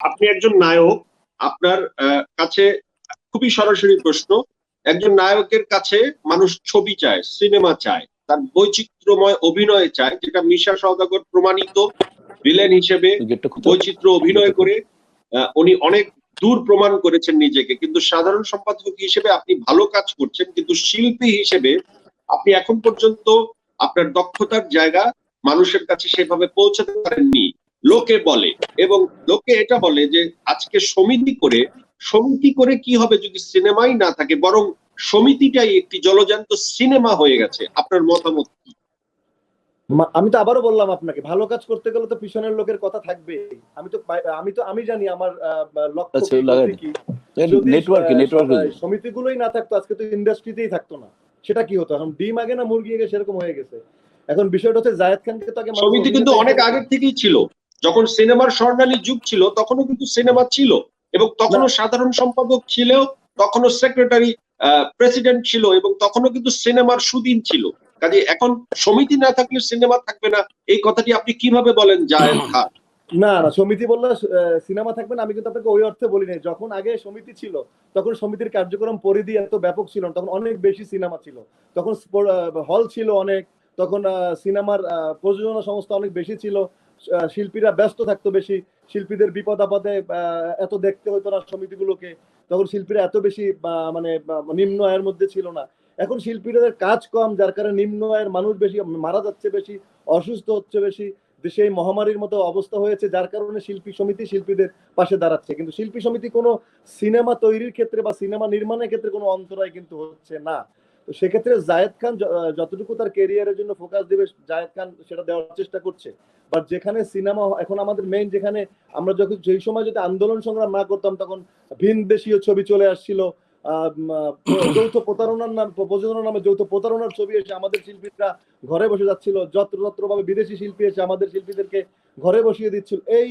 আপনি একজন নায়ক আপনার কাছে খুবই সরাসরি প্রশ্ন একজন নায়কের কাছে মানুষ ছবি চায় সিনেমা চায় তার বৈচিত্র্যময় অভিনয় চায় যেটা মিশা সওদাগর প্রমাণিত ভিলেন হিসেবে বৈচিত্র্য অভিনয় করে আহ, উনি অনেক দূর প্রমাণ করেছেন নিজেকে। কিন্তু সাধারণ সম্পাদক হিসেবে আপনি ভালো কাজ করছেন কিন্তু শিল্পী হিসেবে আপনি এখন পর্যন্ত আপনার দক্ষতার জায়গা মানুষের কাছে সেভাবে পৌঁছাতে পারেননি। লোকে বলে এবং লোকে এটা বলে যে আজকে সমিতি করে সমিতি করে কি হবে যদি সিনেমাই না থাকে বরং সমিতিটাই একটি জলজান্ত সিনেমা হয়ে গেছে। আপনার মতামত কি? আমি তো আবারও বললাম আপনাকে ভালো কাজ করতে গেলে তো পিছনের লোকের কথা থাকবে। আমি তো আমি তো আমি জানি আমার আহ, লক্ষ্য আচ্ছা, কি। নেটওয়ার্কে নেটওয়ার্কে সমিতিগুলোই না থাকতো আজকে তো ইন্ডাস্ট্রিতেই থাকতো না। সেটা কি হতো? এখন ডিম আগে না মুরগি আগে সেরকম হয়ে গেছে। এখন বিষয়টা হচ্ছে জায়েদ খানকে তো আগে সমিতি কিন্তু অনেক আগের থেকেই ছিল। যখন সিনেমার স্বর্ণালী যুগ ছিল তখনও কিন্তু সিনেমা ছিল এবং তখনও সাধারণ সম্পাদক ছিল তখনও সেক্রেটারি প্রেসিডেন্ট ছিল এবং তখনও কিন্তু সিনেমার সুদিন ছিল। কাজে এখন সমিতি না থাকলে সিনেমা থাকবে না। এই কথাটি আপনি কীভাবে বলেন জায়েদ খান? না না সমিতি বললে সিনেমা থাকবে না। আমি কিন্তু আপনাকে ওই অর্থে বলি নাই। যখন আগে সমিতি ছিল তখন সমিতির কার্যক্রম পরিধি এত ব্যাপক ছিল না। তখন অনেক বেশি সিনেমা ছিল। তখন হল ছিল অনেক। তখন সিনেমার প্রযোজনা সংস্থা অনেক বেশি ছিল। শিল্পীরা ব্যস্ত থাকতো বেশি, শিল্পীদের বিপদ আপদে এত দেখতে হতো না সমিতিগুলোকে, তখন শিল্পীরা এত বেশি মানে নিম্ন আয়ের মধ্যে ছিল না। এখন শিল্পীদের কাজ কম, যার কারণে নিম্ন আয়ের মানুষ বেশি, মারা যাচ্ছে বেশি, অসুস্থ হচ্ছে বেশি এই মহামারীর মতো অবস্থা হয়েছে, যার কারণে শিল্পী সমিতি শিল্পীদের পাশে দাঁড়াচ্ছে। কিন্তু শিল্পী সমিতি কোনো সিনেমা তৈরির ক্ষেত্রে বা সিনেমা নির্মাণের ক্ষেত্রে কোনো অন্তরায় কিন্তু হচ্ছে না। সেক্ষেত্রে জায়েদ খান যতটুকু তার কেরিয়ারের জন্য ফোকাস দেবে, জায়েদ খান সেটা দেওয়ার চেষ্টা করছে। বাট যেখানে সিনেমা এখন আমাদের মেইন যেখানে আমরা যখন যেই সময় যদি আন্দোলন সংগ্রাম না করতাম, তখন ভিন দেশীয় ছবি চলে আসছিল। যৌথ প্রতারণার নাম, প্রযোজনার নামে যৌথ প্রতারণার ছবি এসে আমাদের শিল্পীরা ঘরে বসে যাচ্ছিল। যত্র যত্র ভাবে বিদেশি শিল্পী এসে আমাদের শিল্পীদেরকে ঘরে বসিয়ে দিচ্ছিল। এই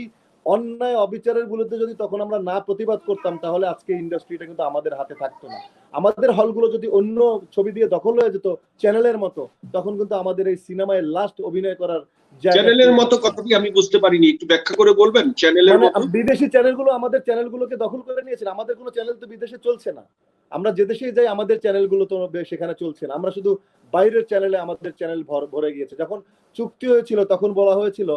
অন্যায় অবিচারের বিরুদ্ধে যদি তখন আমরা না প্রতিবাদ করতাম তাহলে আজকে ইন্ডাস্ট্রিটা কিন্তু আমাদের হাতে থাকতো না। আমাদের হলগুলো যদি অন্য ছবি দিয়ে দখল হয়ে যেত চ্যানেলের মতো তখন কিন্তু আমাদের এই সিনেমায় লাস্ট অভিনয় করার চ্যানেলের। মতো কথাটি আমি বুঝতে পারিনি একটু ব্যাখ্যা করে বলবেন? চ্যানেলের বিদেশি চ্যানেলগুলো আমাদের চ্যানেলগুলোকে দখল করে নিয়েছিল আমাদের কোনো চ্যানেল তো বিদেশে চলছে না। আমরা যে দেশেই যাই আমাদের চ্যানেলগুলো তো সেখানে চলছে না। আমরা শুধু বাইরের চ্যানেলে আমাদের চ্যানেল ভরে গিয়েছে। যখন চুক্তি হয়েছিল তখন বলা হয়েছিল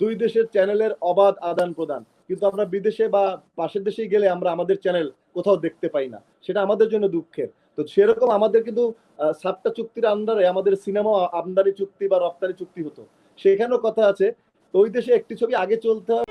দুই দেশের চ্যানেলের অবাধ আদান প্রদান। কিন্তু আমরা বিদেশে বা পাশের দেশে গেলে আমরা আমাদের চ্যানেল কোথাও দেখতে পাই না। সেটা আমাদের জন্য দুঃখের। তো সেরকম আমাদের কিন্তু সাতটা চুক্তির আন্ডারে আমাদের সিনেমা আমদানি চুক্তি বা রপ্তানি চুক্তি হতো। সেখানেও কথা আছে, তো ওই দেশে একটি ছবি আগে চলতে হবে